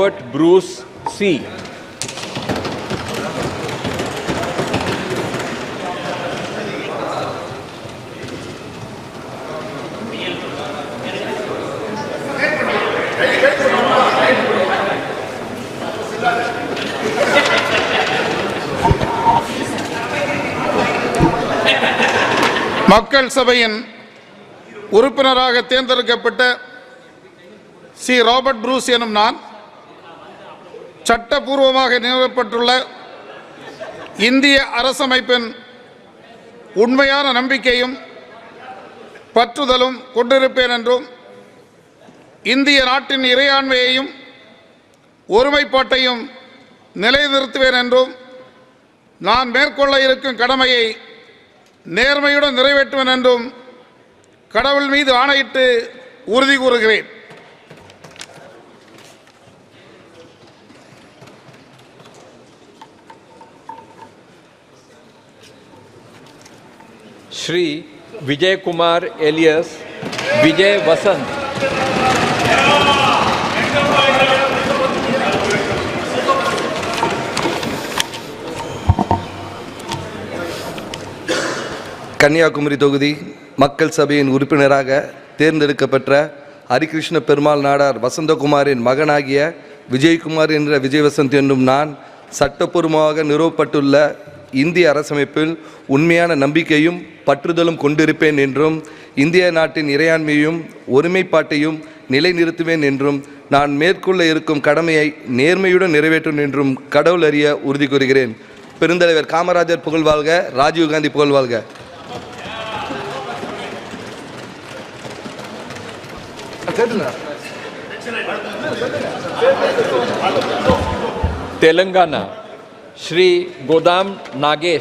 Robert Bruce C. மக்கள் சபையின் உறுப்பினராக தேர்ந்தெடுக்கப்பட்ட சி ராபர்ட் ப்ரூஸ் எனும் நான் சட்டபூர்வமாக நிறுவப்பட்டுள்ள இந்திய அரசமைப்பின் உண்மையான நம்பிக்கையும் பற்றுதலும் கொண்டிருப்பேன் என்றும் இந்திய நாட்டின் இறையாண்மையையும் ஒருமைப்பாட்டையும் நிலைநிறுத்துவேன் என்றும் நான் மேற்கொள்ள இருக்கும் கடமையை நேர்மையுடன் நிறைவேற்றுவேன் என்றும் கடவுள் மீது ஆணையிட்டு உறுதி கூறுகிறேன். ஸ்ரீ விஜயகுமார் எலியஸ் விஜய் வசந்த். கன்னியாகுமரி தொகுதி மக்கள் சபையின் உறுப்பினராக தேர்ந்தெடுக்கப்பட்ட ஹரிகிருஷ்ண பெருமாள் நாடார் வசந்தகுமாரின் மகனாகிய விஜயகுமார் என்ற விஜயவசந்த் என்னும் நான் சட்டப்பூர்வமாக நிறுவப்பட்டுள்ள இந்திய அரசமைப்பில் உண்மையான நம்பிக்கையும் பற்றுதலும் கொண்டிருப்பேன் என்றும் இந்திய நாட்டின் இறையாண்மையும் ஒருமைப்பாட்டையும் நிலைநிறுத்துவேன் என்றும் நான் மேற்கொள்ள இருக்கும் கடமையை நேர்மையுடன் நிறைவேற்றும் என்றும் கடவுள் அறிய உறுதி கூறுகிறேன். பெருந்தலைவர் காமராஜர் புகழ்வாழ்க ராஜீவ்காந்தி புகழ்வாழ்க Telangana श्री गोदाम नागेश।